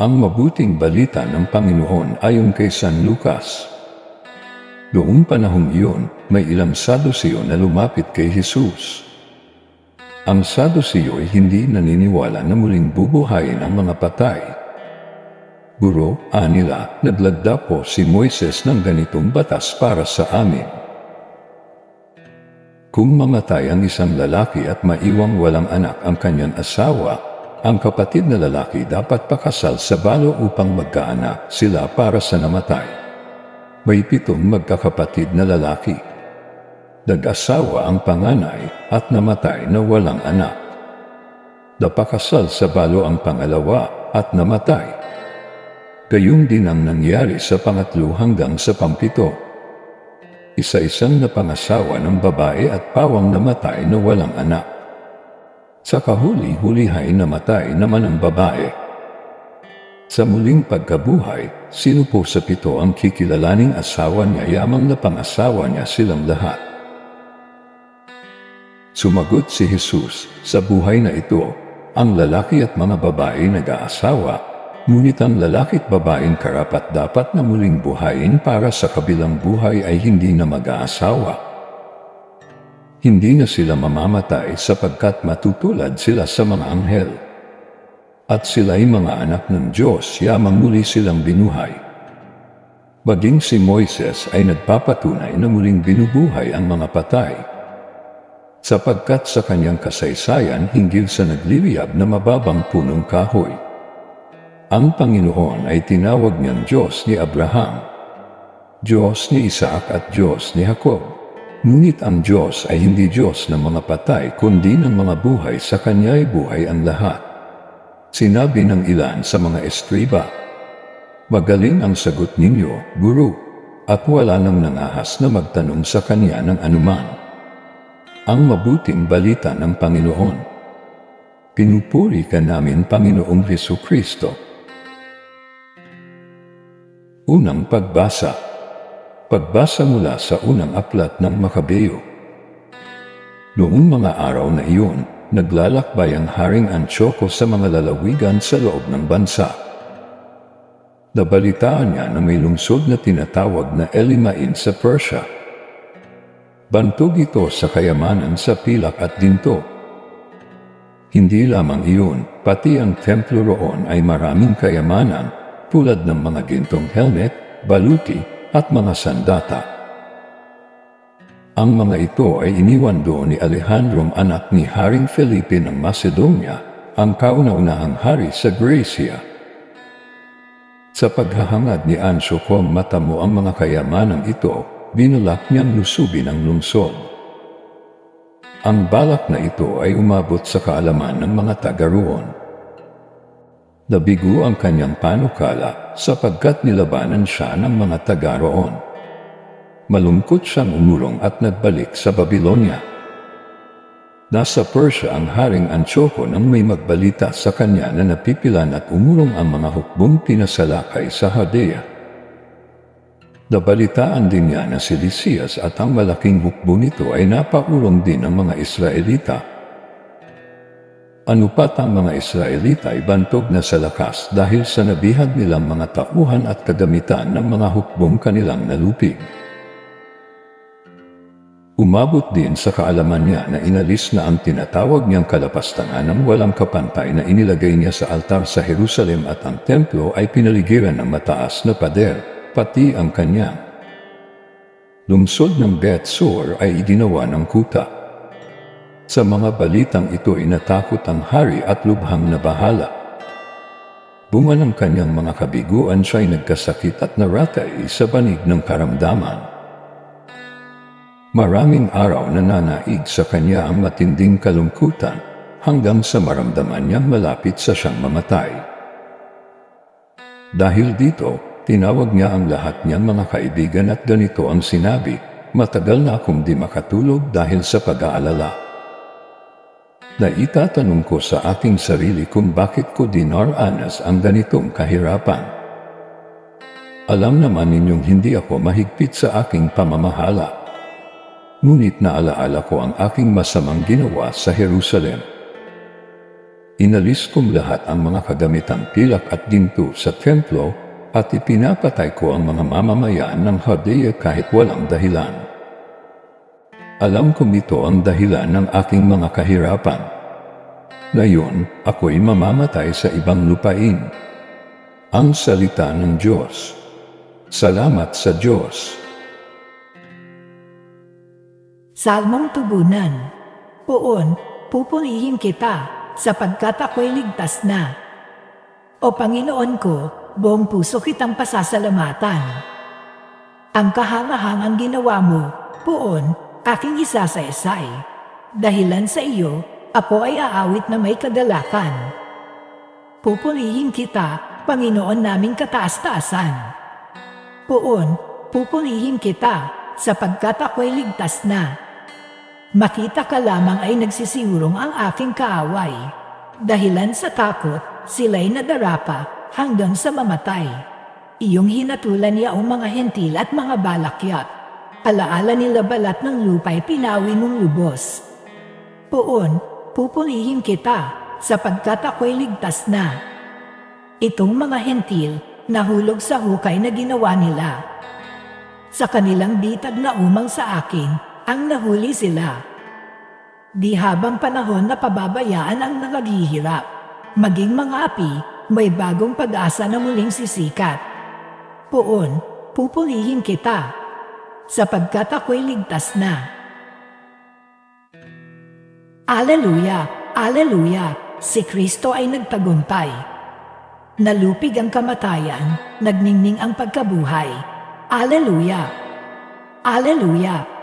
Ang mabuting balita ng Panginoon ayon kay San Lucas. Noong panahong iyon, may ilang Saduceo na lumapit kay Jesus. Ang Saduceo ay hindi naniniwala na muling bubuhayin ang mga patay. Guro, anila, naglagda po si Moises ng ganitong batas para sa amin. Kung mamatay ang isang lalaki at maiwang walang anak ang kanyang asawa, ang kapatid na lalaki dapat pakasal sa balo upang magkaanak sila para sa namatay. May pitong magkakapatid na lalaki. Nag-asawa ang panganay at namatay na walang anak. Napakasal sa balo ang pangalawa at namatay. Gayun din ang nangyari sa pangatlo hanggang sa pampito. Isa-isang napangasawa ng babae at pawang namatay na walang anak. Sa kahuli-hulihay namatay naman ang babae. Sa muling pagkabuhay, sino po sa pito ang kikilalaning asawa niya yamang na pangasawa niya silang lahat? Sumagot si Jesus, sa buhay na ito, ang lalaki at mga babae nag-aasawa, ngunit ang lalaki at babaeng karapat dapat na muling buhayin para sa kabilang buhay ay hindi na mag-aasawa hindi na sila mamamatay sapagkat matutulad sila sa mga anghel. At sila'y mga anak ng Diyos, yamang muli silang binuhay. Baging si Moises ay nagpapatunay na muling binubuhay ang mga patay. Sapagkat sa kanyang kasaysayan hinggil sa nagliliyab na mababang punong kahoy. Ang Panginoon ay tinawag niyang Diyos ni Abraham, Diyos ni Isaac at Diyos ni Jacob. Ngunit ang Diyos ay hindi Diyos ng mga patay, kundi ng mga buhay, sa Kanya ay buhay ang lahat. Sinabi ng ilan sa mga estriba, Magaling ang sagot ninyo, Guru, at wala nang nangahas na magtanong sa Kanya ng anuman. Ang mabuting balita ng Panginoon. Pinupuri ka namin, Panginoong Heso Kristo. Unang pagbasa Pagbasa mula sa unang aklat ng Makabeo. Noong mga araw na iyon, naglalakbay ang Haring Antioco sa mga lalawigan sa loob ng bansa. Nabalitaan niya na may lungsod na tinatawag na Elimain sa Persia. Bantog ito sa kayamanan sa pilak at dinto. Hindi lamang iyon, pati ang templo roon ay maraming kayamanan tulad ng mga gintong helmet, baluti, at mga sandata. Ang mga ito ay iniwan doon ni Alejandro anak ni Haring Felipe ng Macedonia, ang kauna-unahang hari sa Gracia. Sa paghahangad ni Anso kung matamo ang mga kayamanang ito, binulak niyang lusubin ang lungsod. Ang balak na ito ay umabot sa kaalaman ng mga taga roon. Nabigo ang kanyang panukala sapagkat nilabanan siya ng mga taga roon. Malungkot siyang umulong at nagbalik sa Babylonia. Nasa Persia ang Haring Antioco nang may magbalita sa kanya na napipilan at umulong ang mga hukbong pinasalakay sa Hadea. Nabalitaan din niya na si Lysias at ang malaking hukbo nito ay napaulong din ng mga Israelita ano pat ang mga Israelita ay bantog na sa lakas dahil sa nabihag nilang mga tauhan at kagamitan ng mga hukbong kanilang nalupig. Umabot din sa kaalaman niya na inalis na ang tinatawag niyang kalapastangan ng walang kapantay na inilagay niya sa altar sa Jerusalem at ang templo ay pinaligiran ng mataas na pader, pati ang kanyang. Lungsod ng Beth Sur ay iginawa ng kuta sa mga balitang ito inatakot ang hari at lubhang nabahala. Bunga ng kanyang mga kabiguan siya'y nagkasakit at naratay sa banig ng karamdaman. Maraming araw na nanaig sa kanya ang matinding kalungkutan hanggang sa maramdaman niyang malapit sa siyang mamatay. Dahil dito, tinawag niya ang lahat niyang mga kaibigan at ganito ang sinabi, Matagal na akong di makatulog dahil sa pag-aalala na itatanong ko sa aking sarili kung bakit ko dinaranas ang ganitong kahirapan. Alam naman ninyong hindi ako mahigpit sa aking pamamahala. Ngunit naalaala ko ang aking masamang ginawa sa Jerusalem. Inalis kong lahat ang mga kagamitang pilak at ginto sa templo at ipinapatay ko ang mga mamamayan ng Judea kahit walang dahilan. Alam kong ito ang dahilan ng aking mga kahirapan. Ngayon, ako'y mamamatay sa ibang lupain. Ang salita ng Diyos. Salamat sa Diyos. Salmong tubunan. Poon, pupurihin kita, sapagkat ako'y ligtas na. O Panginoon ko, buong puso kitang pasasalamatan. Ang kahangahangang ginawa mo, poon, aking isasaysay. Dahilan sa iyo, ako ay aawit na may kadalakan. Pupurihin kita, Panginoon naming kataas-taasan. Poon, pupurihin kita, sapagkat ako'y ligtas na. Makita ka lamang ay nagsisiurong ang aking kaaway. Dahilan sa takot, sila'y nadarapa hanggang sa mamatay. Iyong hinatulan niya ang mga hentil at mga balakyat. Alaala nila balat ng lupa'y pinawi mong lubos. Poon, pupurihin kita, sapagkat ako'y ligtas na. Itong mga hentil, nahulog sa hukay na ginawa nila. Sa kanilang bitag na umang sa akin, ang nahuli sila. Di habang panahon na pababayaan ang nakaghihirap. Maging mga api, may bagong pag-asa na muling sisikat. Poon, pupurihin kita, sapagkat ako'y ligtas na. Aleluya! Aleluya! Si Kristo ay nagtagumpay. Nalupig ang kamatayan, nagningning ang pagkabuhay. Aleluya! Aleluya!